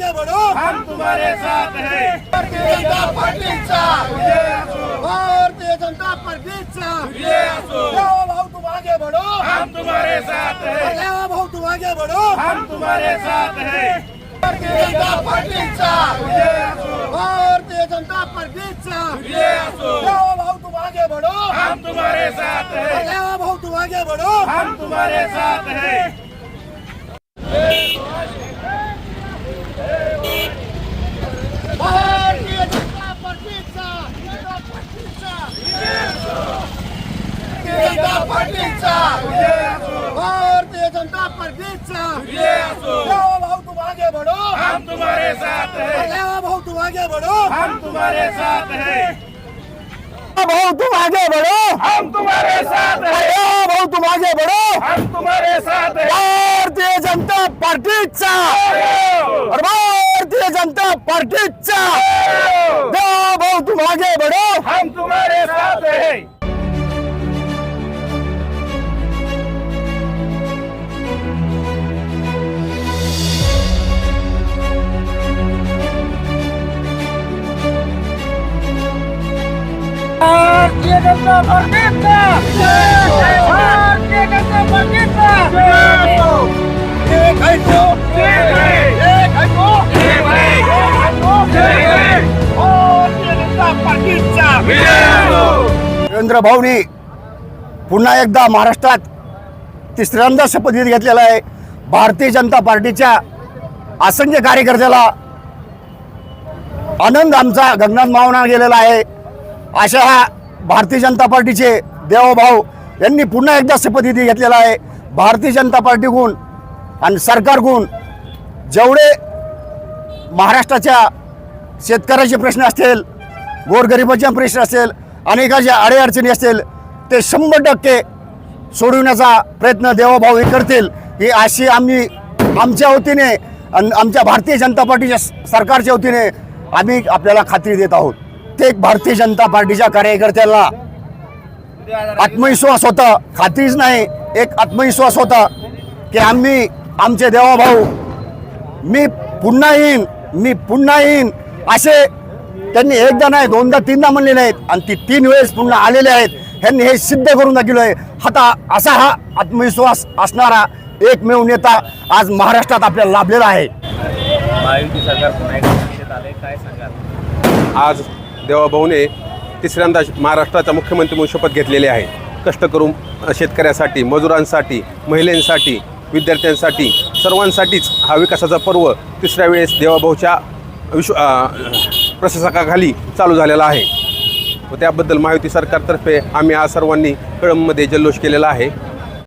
आगे बढ़ो। हम तुम्हारे साथ हैं। भारतीय जनता पार्टी तुम आगे बढ़ो। हम तुम्हारे साथ हैं। भाऊ तुम आगे बढ़ो। हम तुम्हारे साथ हैं। भारतीय जनता पार्टी भाऊ तुम आगे बढ़ो। हम तुम्हारे साथ हैं भाऊ तुम आगे बढ़ो। हम तुम्हारे साथ हैं भारतीय जनता पार्टीचा जनता पार्टीचा भारतीय जनता पार्टीचा. भारतीय जनता पार्टीचा. अरे भाऊ तुम आगे बढ़ो. हम तुम्हारे साथ हैं. अरे भाऊ तुम आगे बढ़ो. हम तुम्हारे साथ हैं. भाऊ तुम आगे बढ़ो. हम तुम्हारे साथ हैं. भाऊ तुम आगे बढ़ो. हम तुम्हारे साथ हैं. भारतीय जनता पार्टीचा. और भारतीय जनता पार्टीचा. भाऊ तुम आगे बढ़ो. नरेंद्र भाऊनी पुन्हा एकदा महाराष्ट्रात तिसऱ्यांदा शपथविधी घेतलेला आहे. भारतीय जनता पार्टीच्या असंख्य कार्यकर्त्याला आनंद आमचा गगनात मावना गेलेला आहे. अशा भारतीय जनता पार्टीचे देवभाऊ यांनी पुन्हा एकदा शपथविधी घेतलेला आहे. भारतीय जनता पार्टीकडून आणि सरकारकडून जेवढे महाराष्ट्राच्या शेतकऱ्याचे प्रश्न असतील गोरगरिबाचे प्रश्न असेल अनेकाच्या अडेअडचणी असतील ते शंभर टक्के सोडविण्याचा प्रयत्न देवाभाऊ हे करतील. ही अशी आम्ही आमच्या वतीने आणि आमच्या भारतीय जनता पार्टीच्या सरकारच्या वतीने आम्ही आपल्याला खात्री देत आहोत. प्रत्येक भारतीय जनता पार्टीच्या कार्यकर्त्याला आत्मविश्वास होता. खात्रीच नाही एक आत्मविश्वास होता की आम्ही आमचे देवाभाऊ मी पुन्हा येईन मी पुन्हा येईन. असे त्यांनी एकदा नाही दोनदा तीनदा म्हणलेले आहेत. आणि ती तीन वेळेस पुन्हा आलेले आहेत. ह्यांनी हे सिद्ध करून दाखवलं आहे. आता असा हा आत्मविश्वास असणारा एकमेव नेता आज महाराष्ट्रात आपल्याला लाभलेला आहे. महायुती सरकार पुन्हा एकदा सत्तेत आले काय सांगाल? आज देवाभाऊने तिसऱ्यांदा महाराष्ट्राचा मुख्यमंत्री म्हणून शपथ घेतलेली आहे. कष्ट करून शेतकऱ्यासाठी मजुरांसाठी महिलांसाठी विद्यार्थ्यांसाठी सर्वांसाठीच हा विकासाचा पर्व तिसऱ्या वेळेस देवाभाऊच्या विश्व प्रशासकाखाली चालू झालेला आहे. व त्याबद्दल महायुती सरकारतर्फे आम्ही आज सर्वांनी कळंबमध्ये जल्लोष केलेला आहे.